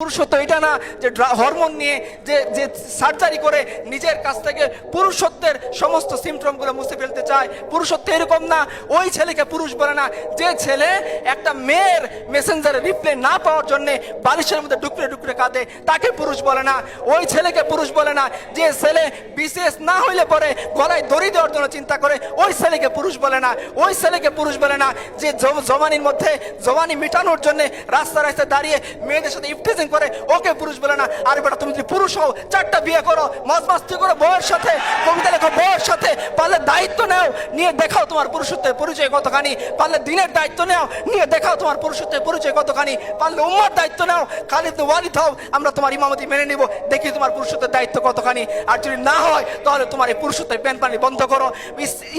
পুরুষত্ব এটা না যে হরমোন নিয়ে যে যে সার্জারি করে নিজের কাছ থেকে পুরুষত্বের সমস্ত সিমটমগুলো মুছে ফেলতে চায়। পুরুষত্ব এরকম না। ওই ছেলেকে পুরুষ বলে না। যে ছেলে একটা মেয়ের মেসেঞ্জারে রিপ্লে না পাওয়ার জন্যে বালিশের মধ্যে ডুকরে ডুকরে কাঁদে, তাকে পুরুষ বলে না। ওই ছেলেকে পুরুষ বলে না। যে ছেলে বিশেষ না হইলে পরে গলায় দড়ি দেওয়ার জন্য চিন্তা করে, ওই ছেলেকে পুরুষ বলে না। ওই ছেলেকে পুরুষ বলে না। যে জ- জওয়ানির মধ্যে জওয়ানি মেটানোর জন্য রাস্তা রাস্তায় দাঁড়িয়ে মেয়েদের সাথে ইফটিজিং করে, ওকে পুরুষ বলে না। আর বেটা, তুমি যদি পুরুষ হও, চারটা বিয়ে করো, মাছ মাস্তি করো, বউয়ের সাথে কবিতা লেখো পারলে দায়িত্ব নাও, নিয়ে দেখাও তোমার পুরুষত্বের পরিচয় কতখানি। পারলে দিনের দায়িত্ব নাও, নিয়ে দেখাও তোমার পুরুষত্বের পরিচয় কতখানি। পারলে উম্মার দায়িত্ব নাও, খালিদ ওয়ালিদ হও, আমরা তোমার ইমামতি মেনে নিব, দেখি তোমার পুরুষত্বের দায়িত্ব কতখানি। আর যদি না হয়, তাহলে তোমার এই পুরুষত্বের প্যান পানি বন্ধ করো।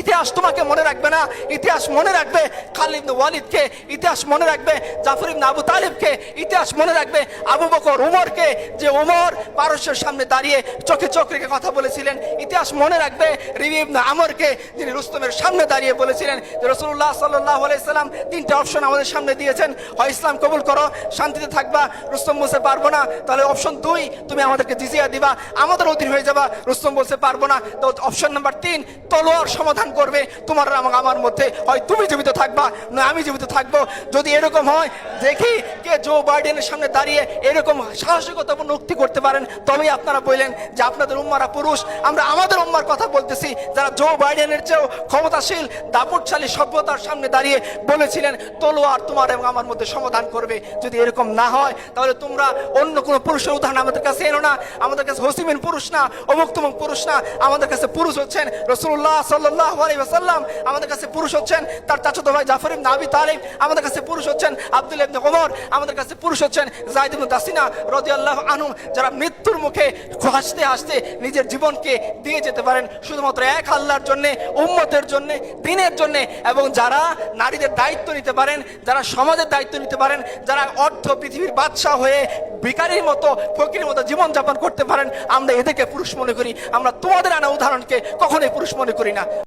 ইতিহাস তোমাকে মনে রাখবে না, ইতিহাস মনে রাখবে, খালিদ ওয়ালিদকে ইতিহাস মনে রাখবে, জাফর ইবনে আবু তালিবকে ইতিহাস মনে রাখবে, আবু বকর উমরকে, যে উমর পারস্যের সামনে দাঁড়িয়ে চোখে চোখ রেখে কথা বলেছিলেন, ইতিহাস মনে রাখবে, রিবি ইবনে আমরকে যিনি রুস্তমের সামনে দাঁড়িয়ে বলেছিলেন যে রসুল্লাহ সাল্লাহ আলাইসাল্লাম তিনটা অপশন আমাদের সামনে দিয়েছেন। হয় ইসলাম কবুল করো, শান্তিতে থাকবা, রুস্তম বলতে পারব না, তাহলে অপশন দুই, তুমি আমাদেরকে জিজিয়া দিবা, আমাদের অধীন হয়ে যাবা, রুস্তম বলতে পারব না। তো অপশন নাম্বার তিন, তলোয়ার সমাধান করবে তোমার আমার- আমার মধ্যে। হয় তুমি জীবিত থাকবা, না আমি জীবিত থাকব। যদি এরকম হয়, দেখি কে জো বাইডেনের সামনে দাঁড়িয়ে এরকম সাহসিকতাপূর্ণ উক্তি করতে পারেন। তবেই আপনারা বললেন যে আপনাদের উম্মারা পুরুষ, আমরা আমাদের উম্মার কথা বলতেছি, যারা জো বাইডেনের চেয়েও ক্ষমতাশীল, দাপটশালী সভ্যতার সামনে দাঁড়িয়ে বলেছিলেন, তলোয়ার তোমার এবং আমার মধ্যে সমাধান করবে। যদি এরকম না হয়, তাহলে তোমরা অন্য কোনো পুরুষের উদাহরণ আমাদের কাছে এনো না। আমাদের কাছে হসিমিন পুরুষ না অমুক তমুক পুরুষ না। আমাদের কাছে পুরুষ হচ্ছেন রসুল্লাহ সাল্লাহ আলাইসাল্লাম আমাদের কাছে পুরুষ হচ্ছেন তার চাচত ভাই জাফর ইবনে আবি আমাদের কাছে পুরুষ হচ্ছেন আব্দুল ইবনে ওমর। আমাদের কাছে পুরুষ হচ্ছেন জাহিদ দাসিনা রাদিয়াল্লাহু আনহু। যারা মৃত্যুর মুখে হাসতে হাসতে নিজের জীবনকে দিয়ে যেতে পারেন। শুধুমাত্র এক আল্লাহর জন্য, উম্মতের জন্য, দিনের জন্য, এবং যারা নারীদের দায়িত্ব নিতে পারেন, যারা সমাজের দায়িত্ব নিতে পারেন, যারা অর্থ পৃথিবীর বাদশাহ হয়ে ভিকারির মতো ফকির মতো জীবনযাপন করতে পারেন, আমরা এদেরকে পুরুষ মনে করি। আমরা তোমাদের আনা উদাহরণকে কখনোই পুরুষ মনে করি না।